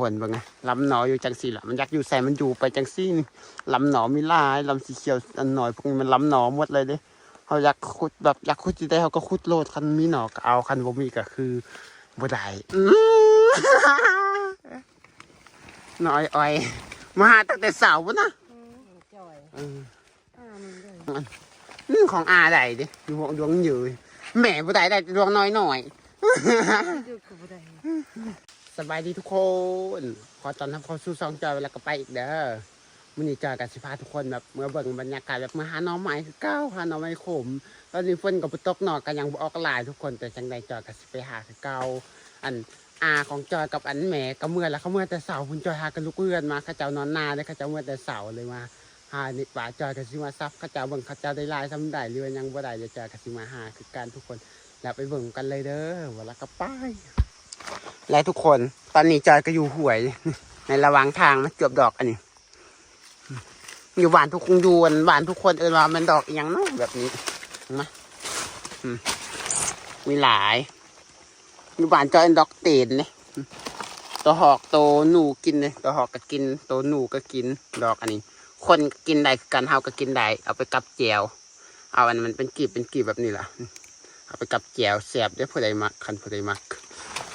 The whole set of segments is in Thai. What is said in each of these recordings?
คนเบิ่งไงลำหนออยู่จังซี่ล่ะมันอยากอยู่ใส่มันอยู่ไปจังซี่นี่ลำหนอมีหลายลำสีเขียวอันหน่อยพวกนี้มันลำหนอหมดเลยเด้เขาอยากขุดแบบอยากขุดที่ได้เขาก็ขุดโลดคันมีหนอก็เอาคันบ่มีก็คือบ่ได้อื้อหน่อยอ้อยมาหาตั้งแต่เสาร์พุ่นนะจ่อยเอออ่ามันเลยนี่ของอาได้ดิดวงดวงอยู่แหม่บ่ได้ได้ดวงน้อยหน่อยอยู่กับบ่ได้ สบายดีทุกคน ขอตอนรับเข้าสู่ซองจอยแล้วก็ไปอีกเด้อมื้อนี้จอยกับสิพาทุกคนแบบเมื่อเบิ่งบรรยากาศแบบมาหาหน้องใหม่คือเก้าหาหน้องใหม่ขมตอนนี้ฝนก็บ่ตกหนอกก็ยังบ่ออกหลายทุกคนแต่จังใดจอยก็สิไปหาคือเก่าอันอาของจอยกับอันแหม่ก็เมื่อแล้วเขาเมื่อแต่เสาคุณจอยหากันลูกเอื้อนมาเขาเจ้านอนนาเลยเขาเจ้าเมื่อแต่เสาเลยมาหาในป่าจอยก็สิมาซับเขาเจ้าเบิ่งเขาเจ้าได้ลายทำได้หรือว่ายังบ่ได้เดี๋ยวจอยก็สิมาหาคือกันทุกคนแล้วไปเบิ่งกันเลยเด้อว่าแล้วก็ไป และทุกคน ตอนนี้จอยก็อยู่ห่วย ในระหว่างทางนะเกือบดอกอันนี้ อยู่บ้านทุกคนยูนบ้านทุกคนเออว่ามันดอกอย่างเนาะแบบนี้เห็นไหมอืมมีหลาย อยู่บ้านจอยอันดอกเตนเลยตัวหอกตัวหนูกินเลยตัวหอกก็กิน ตัวหนูก็กิน ดอกอันนี้ คนกินได้กันเฮาก็กินได้เอาไปกับแจวเอาอันมันเป็นกีบเป็นกีบแบบนี้ล่ะ เอาไปกับแจวแสบได้อผู้ใดมักคันผู้ใดมัก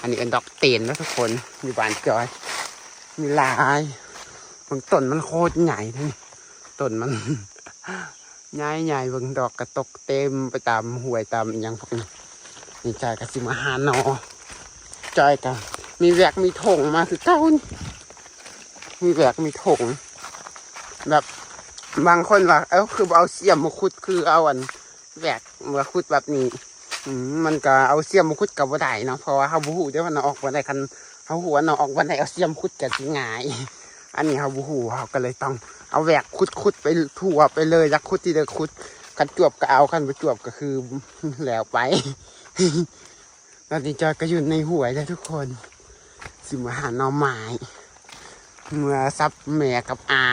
อันนี้เป็นดอกเตนนะทุกคนอยู่บานจอย มีลายบางต้นมันโคตรใหญ่เลยต้นมันใหญ่ใหญ่บางดอกกระตกเต็มไปตามห้วยตามอย่างพวกนี้นี่จอยกับสิมาหาหนอจอยกันมีแหวกมีถงมาคือเก้ามีแหวกมีถงแบบบางคนว่าเอ้าคือเอาเสียมมาขุดคือเอาอันแหวกมาขุดแบบนี้ มันก็เอาเสียมขุดกับว่าได้เนาะเพราะว่าเขาบูฮูได้ว่าเนออกวันไหนคันเขาหัวเนาออกวันไหนเอาเสียมขุดกับสิง่าย อันนี้เขาบูฮูเขาก็เลยต้องเอาแหวกขุดขุดไปทั่วไปเลยอยากขุดที่เดียวขุดกันจวบก็เอากันไปจวบก็คือแล้วไปตอนนี้จอยก็อยู่ในหัวยเลยทุกคน สิมาหาหน้องไม้เมื่อซับแม่กับอา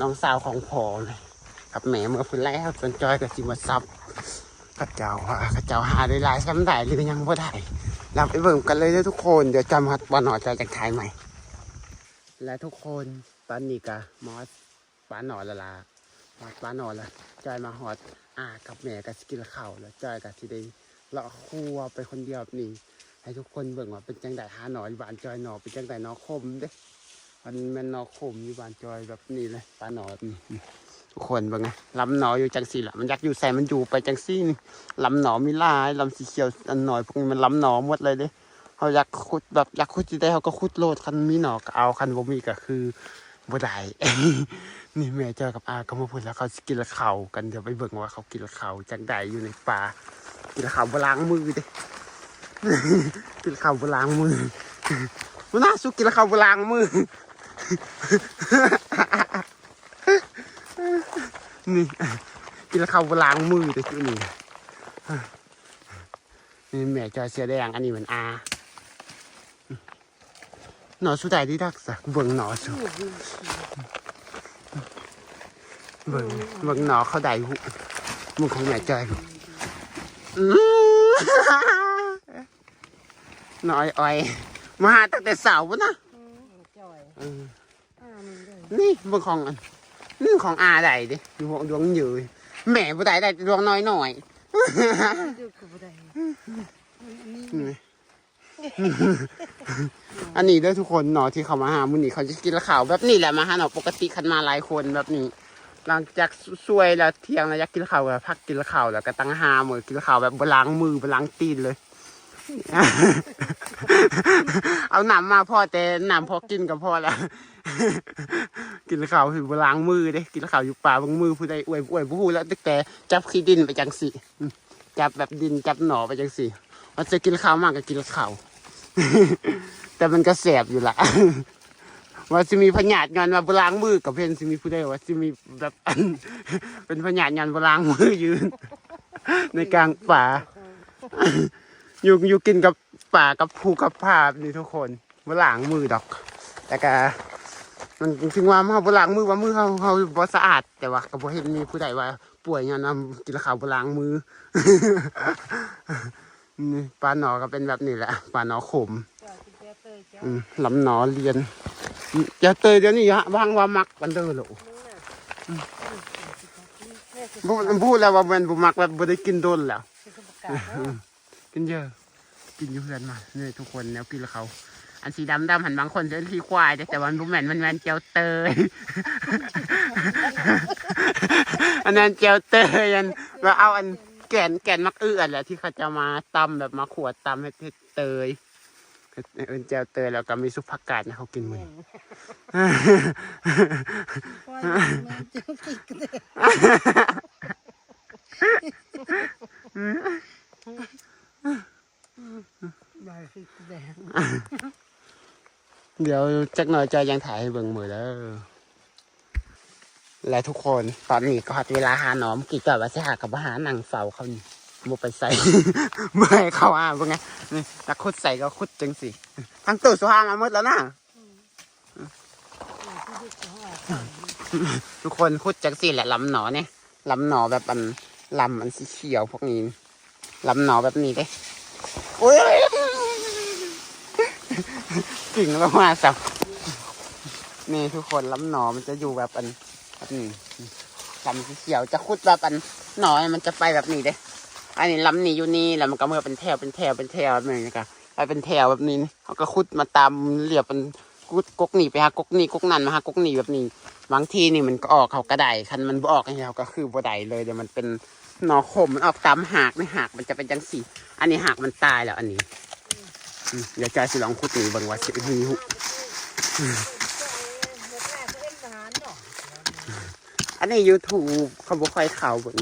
น้องสาวของพอเลยกับแม่เมื่อพุ่นแล้วจนจอยก็สิมาซับ ข้าเจ้าข้าเจ้าหาได้หลายซ้ำได้หรือยังบ่ได้เราไปเบิ่งกันเลยเด้อทุกคน เดี๋ยวจำฮัดบอลหน่อจะจากถ่ายใหม่ และทุกคนตอนนี้กะมอสป้าหนอละลามอสป้าหนอละจอยมาหอดอากับแม่กับสกินข้าวแล้วจอยกับสิได้เลาะครัวไปคนเดียวแบนี้ให้ทุกคนเบิ่งว่าเป็นจังไดหาหนออยู่บ้านจอยหนอเป็นจังไดหนอคมเด้มันม่นหนอคมอยู่บ้านจอยแบบนี้เลยป้าหนอนี่ ทุกคนเบิ่งไงลำหนออยู่จังซี่ละมันยากอยู่ใส่มันอยู่ไปจังซี่นี่ลำหนอมีลายลำสีเขียวอันหน่อยพวกนี้มันลำหนอหมดเลยเด้เขาอยากขุดแบบอยากขุดที่ได้เขาก็ขุดโลดคันมีหนอก็เอาคันบ่มีก็คือบ่ได้นี่แม่เจอกับอาก็มาพูดแล้วเขาสินกินข้ากันเดี๋ยวไปเบิ่งว่าเขากินละเข้าจังใดอยู่ในป่ากินข้าบล้างมือเด้กินข้าบล้างมือมันน่าสุกินข้าบล้างมือ นี่กินแล้วเขาล้างมือแต่ที่นี่นี่แม่จอยเสียแดงอันนี้เหมือนอาหนอสุดใดที่ทักษะเบิ่งหนอสุเบิ่งเบิ่งหนอเขาได้หุมึงของแม่จอยอื้อหน่อยอ้อยมาหาตั้งแต่เสาร์พุ่นนะจ่อยเอออ่ามันเลยนี่เบิ่งของอัน นี่ของอาได้ดิดวงดวงอยู่แหม่บ่ได้ได้ดวงน้อยหน่อยอยู่กับบ่ได้อันนี้นี่อันนี้เด้ทุกคนเนาะที่เขามาหามื้อนี้เขาจะกินข้าวแบบนี้แหละมาหาเนาะปกติคันมาหลายคนแบบนี้ หลังจากซวยแล้วเที่ยงแล้วอยากกินข้าวก็พักกินข้าวแล้วก็ตั้งหามือกินข้าวแบบบล้างมือบล้างตีนเลย เอาหน้ำมาพอแต่หน้ำพอกินก็พอแล้ว กินข้าวคือบ่ล้างมือเด้กินข้าวอยู่ป่าบางมือผู้ใดอวยอวยผู้แล้วตั้งแต่จับขี้ดินไปจังสิจับแบบดินจับหน่อไปจังสิว่าจะกินข้าวมากก็กินข้าวแต่มันก็แสบอยู่ละว่าสิมีพญาตงานว่าบล้างมือกับเพนสิมีผู้ใดว่าสิมีแบบเป็นพญาตงานบล้างมือยืน ในกลางป่าอยู่อยู่กินกับป่ากับภูกับผาพนี่ทุกคนบล้างมือดอก แต่ก็ มันถึงว่าเขาบล้างมือว่ามือเขาเขาบ่สะอาด แต่ว่าก็บ่เห็นมีผู้ใดว่า ป่วยงานนำกินข้าวบล้างมือนี่ปลาหนอก็เป็นแบบนี้แหละปลาหนอขมจ่อยกินเตยเตยจ้ะอืมลำหนอเรียนอย่าเตยเดี๋ยวนี้ฮะวางว่ามักบันเดอร์หรอมึงน่ะแม่คือพูดพูดแล้วว่ามันบุมักแบบบ่ได้กินโดนแล้วคือประกาศเนาะกินเยอะ กินอยู่เพื่อนมาเนี่ยทุกคนแนวกินแล้วเขา อันสีดำดำหันบางคนจะที่ควายเด้อแต่วามันบุแมนมันแมนเจียวเตย อันนั้นเจียวเตยอันว่าเอาอันแก่นแก่นมักอื้ออันแหละที่เขาจะมาตำแบบมาขวดตำให้เตยเอินเจียวเตยแล้วก็มีซุปผักกาดนะเขากินมือแม่นี้นควายแม่น เดี๋ยวจักหน่อยจอยยังถ่ายให้เบิ่งมือแล้วและทุกคนตอนนี้ก็หัดเวลาหาหนอมกี่จอดว่าสิหากับว่าหาหนังเฝ้าเขานี่บ่ไปใส่เมื่อให้เขาอ่านว่าไงนี่ตะคุดใส่ก็คุดจังสิทั้งตู้สุภามาหมดแล้วนะทุกคนคุดจังสิแหละลำหนอเนี่ยลำหนอแบบอันลำอันสีเขียวพวกนี้ลำหนอแบบนี้เด้โอ้ย กิ่งแล้วมาสับนี่ทุกคนลำหนอมันจะอยู่แบบอันแบบนี้ลำสีเขียวจะคุดแบบอันหนอมันจะไปแบบนี้เด้อันนี้ลำนี้อยู่นี่แล้วมันก็มือเป็นแถวเป็นแถวเป็นแถวแบบนี้นะครับไปเป็นแถวแบบนี้เขาก็คุดมาตามเรียบเป็นกุดกกหนีไปหากกหนีกกนั่นมาหากกหนีแบบนี้บางทีนี่มันก็ออกเขากระไดคันมันบออกเขาก็คือบ่ไดเลยเดี๋ยวมันเป็นหนอขมมันออกตามหากไม่หากมันจะเป็นจังสีอันนี้หากมันตายแล้วอันนี้ เดี๋ยวจสิลองคุดนี่เบิ่งว่าสิมีหุอันนี้ YouTube เขาบ่ค่อยเข้าเบิ่ง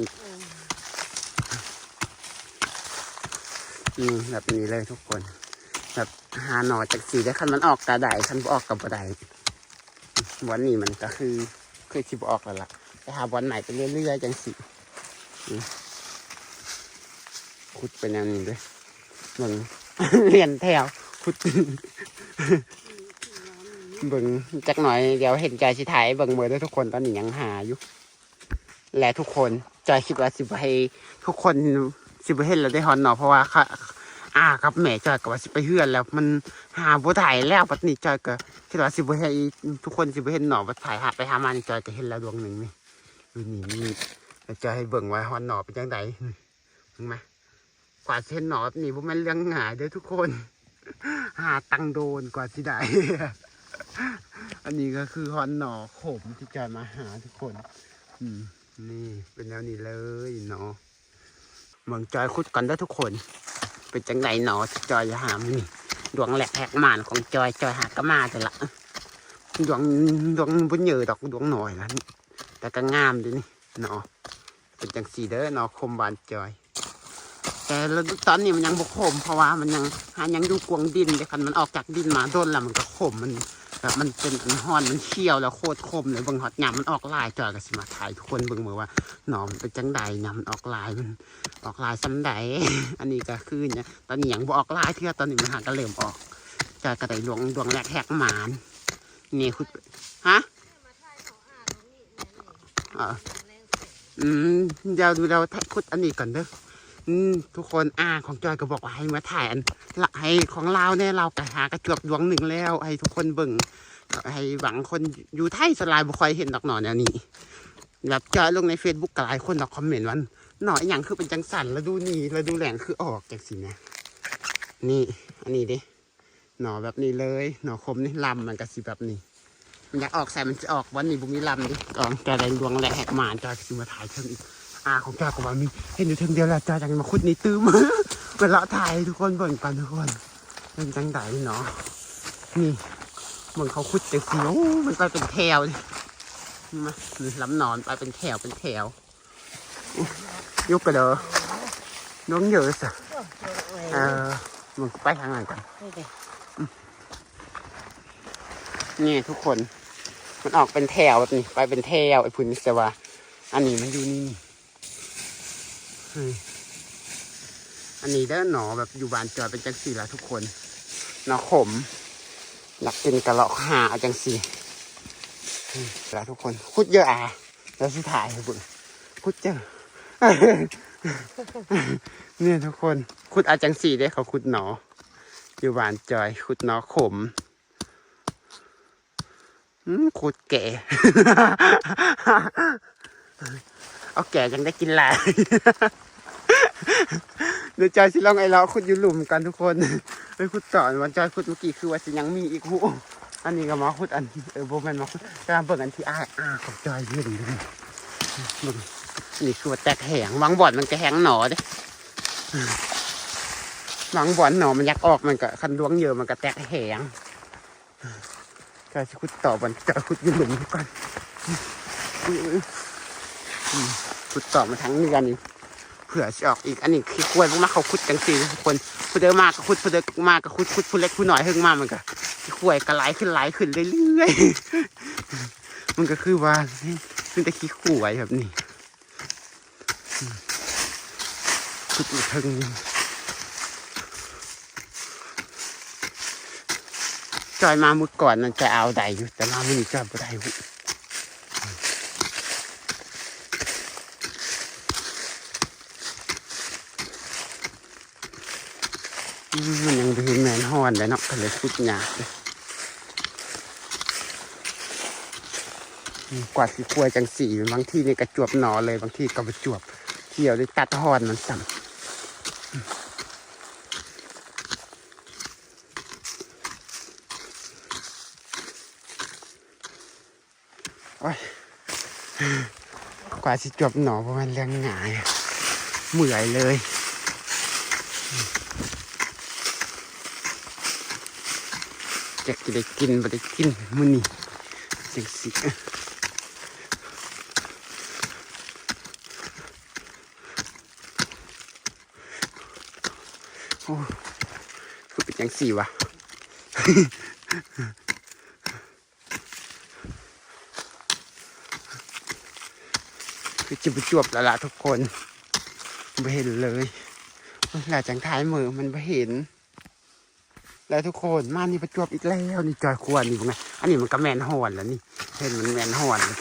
อืมแบบนี้เลยทุกคน แบบหาหนอจากสีได้คันมันออกกระไดคันบ่ออกกับบ่ไดวันนี้มันก็คือคือสิบออกแล้วล่ะไปหาวันใหม่ไปเรื่อยๆจังสิขุดเป็นอย่างนี้ด้วยเบิ่ง เรียนแถวขุดเบิ่งจักหน่อยเดี๋ยวเห็นจอยสิถ่ายเบิ่งมือด้วยทุกคนตอนนี้ยังหาอยู่ และทุกคนจอยคิดว่าสิบให้ทุกคนสิบเห็นแล้วได้ฮอนเนาะเพราะว่าค่ะอ่ากับแม่จอยก็ว่าสิไปเฮือนแล้ว มันหาบ่ถ่ายแล้วปัดนี้จอยก็คิดว่าสิบให้ทุกคนสิบเห็นเนาะว่าถ่ายหาไปหามานจอยก็เห็นแล้วดวงหนึ่งนี่ดูนี่นี่จอยให้เบิ่งไว่าฮอนเนาะเป็นจังไดเห็นไหม กว่าเห็นเนาะแบนี้บ่แม่นเรื่องง่ายเด้อทุกคน หาตังโดนกว่าสิได้ อันนี้ก็คือฮอนหนอขมที่จอยมาหาทุกคน อืม นี่เป็นแนวนี้เลยเนาะเมืองจอยคุดกันได้อทุกคน เป็นจังไงเนาะที่จอยจะหามันนี่ดวงแหลกแหกหมานของจอยจอยหากระมาแต่ละดวงดวงบนเหยอดอกดวงหน่อยละนี่แต่ก็งามดีนี่เนาะเป็นจังสีเด้อเนาะคมบานจอย แต่ตอนนี้มันยังบกขมเพราะว่ามันยังหายังดูกวงดินเลยคันมันออกจากดินมาโดนแล้วมันก็ขมมันแบบมันเป็นอันห้อนมันเคี่ยวแล้วโคตรคมเลยบิ่งฮอตยามมันออกลายจอยกับสิมาถ่ายทุกคนเบิ่งมือว่าหนอมเป็นจังใดหยามมันออกลายมันออกลายซ้ำใดอันนี้ก็คือเนี่ยตอนนี้ยังบออกลายเทื่อตอนนี้มันหากระเริ่มออกจอยกระไดหลวงดวงแรกแหกหมานนี่คุณฮะอ่าอืมเดี๋ยวดูเราคุดอันนี้ก่อนเด้อ อืมทุกคนอ่าของจอยก็บอกว่าให้มาถ่ายอันละให้ของเราเนี่ยเราก็หากระจวบดวงหนึ่งแล้ว ให้ทุกคนเบิ่งให้หวังคนอยู่ไทยสลายบ่ค่อยเห็นดอกหนอนแนวนี้แบบจอยลงใน Facebook ก็หลายคนดอกคอมเมนต์ว่าหน่อยอย่างคือเป็นจังสันแล้วดูนี่แล้วดูแหลงคือออกจากสินะนี่อันนี้ดิหน่อแบบนี้เลยหน่อคมนี่ลำมันก็สิแบบนี้มันอยากออกใส่มันจะออกวันนี้บุมีลำดิกองจอยแดงดวงแหลกหมานจอยก็สิมาถ่ายเชิงอีก อาของจอยก็ว่ามีเห็นอยู่เทิงเดียวแหละจอยจังมาคุดนี่ตื้มเวลาถ่ายทุกคนเบิ่งกันทุกคนเป็นจังไดเนาะนี่เหมือนเขาขุดแต่สีโอ้มันไปเป็นแถวเลยมาหรือลำนอนไปเป็นแถวเป็นแถวยกกระเดอน้องเยอะสิเออมันไปทางไหนกันนี่ทุกคน มันออกเป็นแถวแบบนี้ ไปเป็นแถวไอ้พุนิสวาอันนี้มันอยู่นี่ อันนี้เด้หนอแบบอยู่บานจอยเป็นจังสี่ละทุกคนหนอขมหลักกินกระเลาะหาเอาจังสีแล้วทุกคนคุดเยอะอะแล้วสุดท้ายบุญคุดเจอเนี่ยทุกคนคุดอาจังสีได้เขาคุดหนอ อยู่หวานจอยคุดหนอขมอืมโคตรแก่ เอาแก่ยังได้กินหลายเดี๋ยวจอยสิลองไอ้เราขุดอยู่หลุมกันทุกคนไปขุดต่อวันจอยขุดเมื่อกี้คือว่าสิยังมีอีกหูอันนี้ก็มาขุดอันเออโบแมนมาขุดกำลังเบิ่งอันที่อ้าอ้าของจอยยืนอยู่เลยนี่คือว่าแตกแหงวางบ่อนมันก็แหงหนอเด้วางบ่อนหนอมันยักออกมันก็คันดวงเยอะมันก็แตกแหงจอยสิขุดต่อวันจอยขุดยู่หลุมก่อนอืม ขุดต่อมาทั้งเดือนนี่เผื่อจะออกอีกอันนี้คือควรพวกมาเขาขุดกันสิทุกคนผู้เดินมากก็ขุดผู้เดินมากก็ขุดขุดผู้เล็กผู้น้อยเพิ่งมามันก็คือควรก็ไหลขึ้นไหลขึ้นเรื่อยๆมันก็คือว่ามันจะขี้ขวยแบบนี้ขุดอยู่เทิงจอยมามื่อก่อนมันจะเอาได้อยู่แต่มาไม่มีจอยบ่ได้ มันยังดูแมนฮอนเลยเนาะก็เลยพูดยากเลยกว่าสิกล้วยจังสีบางที่นี่กระจวบหนอเลยบางที่ก็ประจวบเที่ยวได้ตัดฮอนมันสั่มโอ้ยกว่าสิจวบหนอเพราะมันเรื่องง่ายเหมื่อยเลย จะกินได้กินบ่ได้กินมื้อนี้จังสิโอ้คือเป็นจังสี่วะคือจะปจวบล้วล่ะทุกคนไม่เห็นเลยหลาจังท้ายมือมันไม่เห็น แล้วทุกคนมานี่ประจวบอีกแล้วนี่จอยควรนี่เป็นไงอันนี้มันก็แมนฮอนแล้วนี่เห็นมันแมนฮอนแล้ว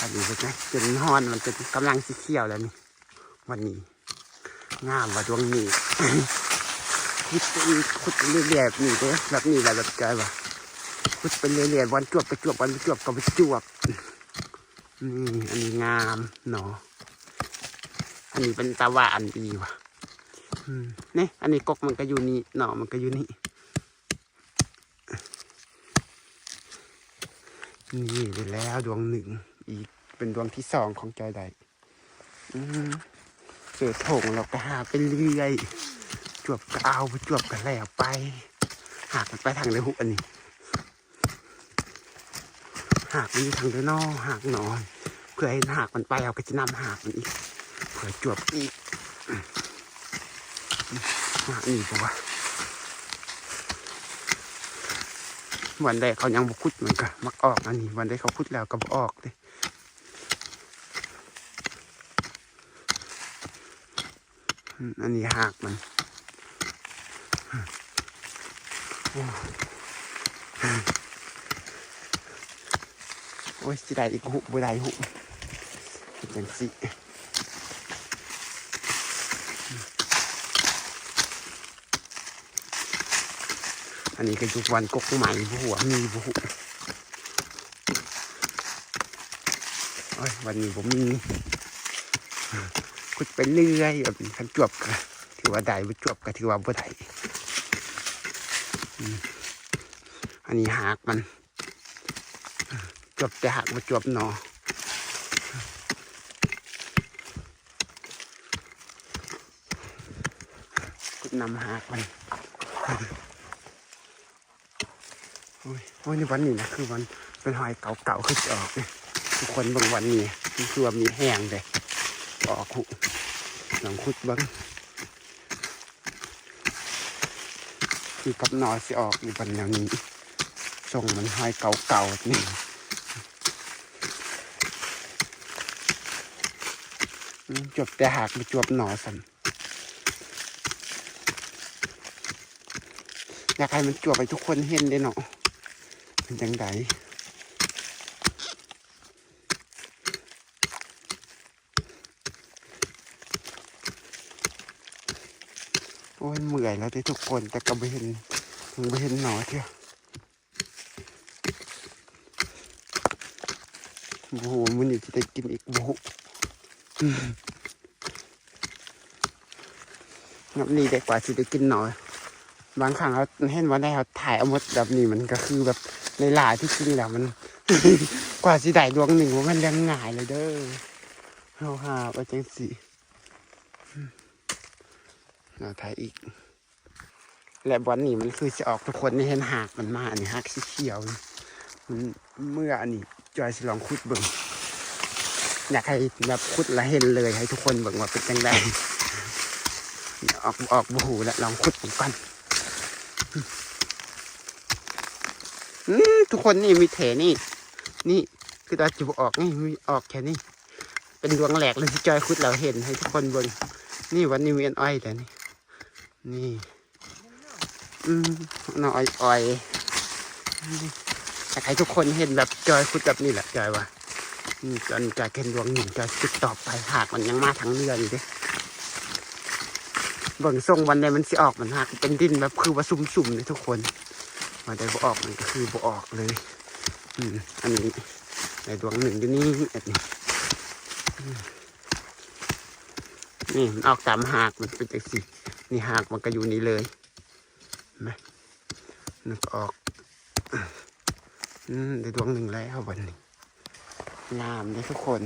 อันนี้เป็นไงจนฮอนมันจะกำลังสีเขียวแล้วนี่วันนี้งามว่าดวงนี้คุดไปคุดไปเรื่อยๆแบบนี้เด้แบบนี้แหละแบบจอยว่าคุดไปเรื่อยๆวันจวบประจวบวันประจวบก็ประจวบนี่อันนี้งามเนาะอันนี้เป็นตะวันอันดีว่ะนี่อันนี้กกมันก็อยู่นี่หน่อมันก็อยู่นี่ นี่ไปแล้วดวงหนึ่ง อีกเป็นดวงที่สองของจอยใดอืมเจอโถงเราก็หาไปเรื่อยจวบก็เอาไปจวบก็แล้วไป หากันไปทางเดือหุอันนี้ หากมันอยู่ทางเดือนอหากนอนเพื่อให้หากมันไปเอาก็จะนำหากมันอีกเพื่อจวบอีกหากนี่ปะวะ วันใดเขายังบคุดเหมือนกันมักออกอันนี้วันใดเขาคุดแล้วก็บออกเลยอันนี้หากมันโอ้ยสิได้อีกหุบ่ได้หุเป็นจังสิ อันนี้ก็ยุควันกกใหม่ผัวมีผู้หัววันนี้ผมมีคุดไปเรื่อยแบบนี้คันจวบก็ถือว่าได้บ่จวบก็ถือว่าบ่ได้อันนี้หากมันจวบแต่หากบ่จวบหนอคุดนำหากมัน โอ้ยโอ้ยในวันนี้นะคือวันเป็นหอยเก่าๆคือออกเนี่ยทุกคนบางวันนี้มันคือว่ามีแห้งเลยออกหุลองคุดบ้างที่กับหนอสิออกอยู่บนแนวนี้ส่งมันหอยเก่าๆนี่จบแต่หากไปจวบหนอสันอยากให้มันจวบไปทุกคนเห็นได้เนาะ เป็นจังไดโอ้ยเหมื่อยแล้วที่ทุกคนแต่ก็ไม่เห็นถึงไม่เห็นหนอเที่ยวโอ้โหมันอยู่ที่ได้กินอีกโอ้โหอืมงับนี่ได้กว่าที่ได้กินหนอย บางครั้งเราเห็นว่าได้เขาถ่ายเอาหมดแบบนี้มันก็คือแบบในหลายที่จริงแล้วมัน กว่าสิได้ดวงหนึ่งว่ามันเลี้ยงง่ายเลยเด้อเฮาหาไปจังสิเราถ่ายอีก และบอลนี่มันคือจะออกทุกคนนี่เห็นหากมันมาอันนี้หากสีเขียวมันเมื่ออันนี้จอยสิลองคุดเบิ่งอยากให้แบบคุดและเห็นเลยให้ทุกคนเบิ่งว่าเป็นจังไดออกออกบูหูแล้วลองคุดผมก่อนอืม ทุกคนนี่มีเถนี่ นี่คือตาจิบออกนี่มีออกแค่นี้ เป็นดวงแหลกเลยที่จอยคุดเราเห็นให้ทุกคนบิ่งนี่วันนี้มีอันอ้อยแต่นี่นี่อืมน้ออ้อยอ้อยอยากให้ทุกคนเห็นแบบจอยคุดแบบนี้แหละจอยว่าอืมจนจอยเห็นดวงหนึ่งจอยคุดต่อไปหากมันยังมาทั้งเรืออยู่ด้เบิ่งทรงวันใดมันสิออกมันหักเป็นดินแบบคือว่าซุ่มๆเลยทุกคน วันใดบ่ออกมันก็คือบ่ออกเลยอืมอันนี้ในดวงหนึ่งอยู่นี่อันนี้นี่มันออกตามหากมันเป็นจังสินี่หากมันก็อยู่นี่เลยนึกออกอืมได้ดวงหนึ่งแล้ววันนี้งามเลยทุกคน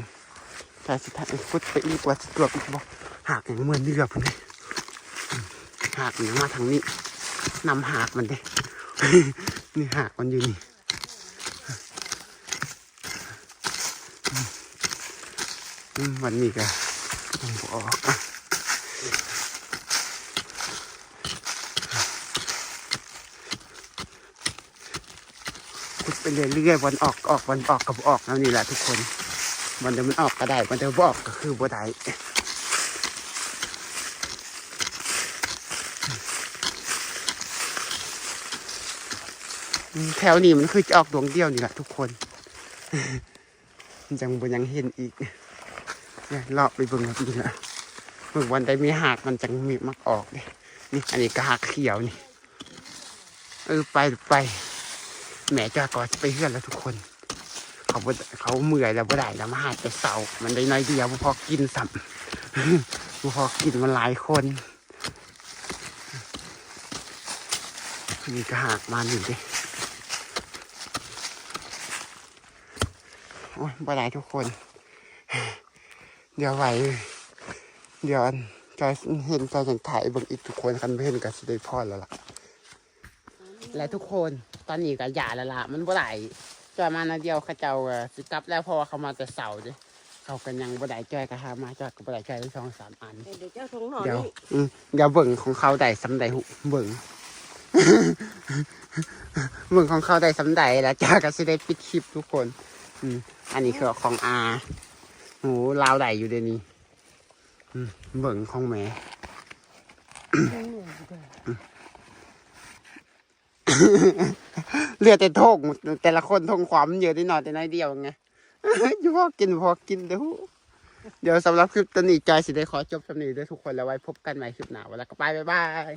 ถ้าสิทานฟุตไปอีกว่าสตัวอีกบอกหากอย่างเหมือนเรือพุ่นเลยหากมันมาทางนี้นำหากมันเด้ นี่หากมันอยู่นี่วันนี้ก็ต้องบออกอะขุดไปเรื่อยๆวันออกออกวันออกกับออกแล้วนี่แหละทุกคนวันเดียวมันออกก็ได้วันเดียวบออกก็คือบ่ได้อืมแถวนี้มันคือจออกดวงเดียวนี่แหละทุกคนมันจังบ่ยังเห็นอีกเนี่ยเลาะไปเบิ่งแบบนี้ละเบิ่งวันใดมีหากมันจังมีมักออกเลยนี่อันนี้ก็หากเขียวนี่เออไปไปแม่จ้าก็จะไปเฮือนแล้วทุกคน เขาเขาเมื่อยแล้วบ่ได้แล้วมาหาแต่เสามันได้น้อยเดียวพอกินสัมพอกินมันหลายคนนี่ก็หากมาอยู่ดิ โอ้ยบ่ได้ทุกคน เดี๋ยวไหวเดี๋ยวอันจอยเห็นจอยจังถ่ายเบิ่งอีกทุกคนคันบ่เห็นก็สิได้พอแล้วล่ะ และทุกคนตอนนี้ก็หย่าแล้วล่ะมันบ่ได้จอยมานาเดียวเขาเจ้าก็สิกลับแล้วเพราะว่าเขามาแต่เสาร์เด้เขากันยังบ่ได้จอยก็หามาจอยก็บ่ได้จอยทั้งสองสามอัน เดี๋ยวเจ้าทงหน่อยเดี๋ยวอืมเดี๋ยวเบิ่งของเขาได้สำใดหุเบิ่งเบิ่งของเขาได้สำใดแล้วจ้าก็สิได้ปิดคลิปทุกคน อืมอันนี้คือของอาโหลาวได้อยู่เดี๋ยวนี้อืมเบิ่งของแม่เหลือแต่ทงแต่ละคนทงความเยอะนิดหน่อยแต่น้อยเดียวไงอยู่พอกินพอกินเดี๋ยวเดี๋ยวสำหรับคลิปตอนนี้จอยสิได้ขอจบสำนีด้วยทุกคนแล้วไว้พบกันใหม่คลิปหน้าวันละก็ไปบ๊ายบาย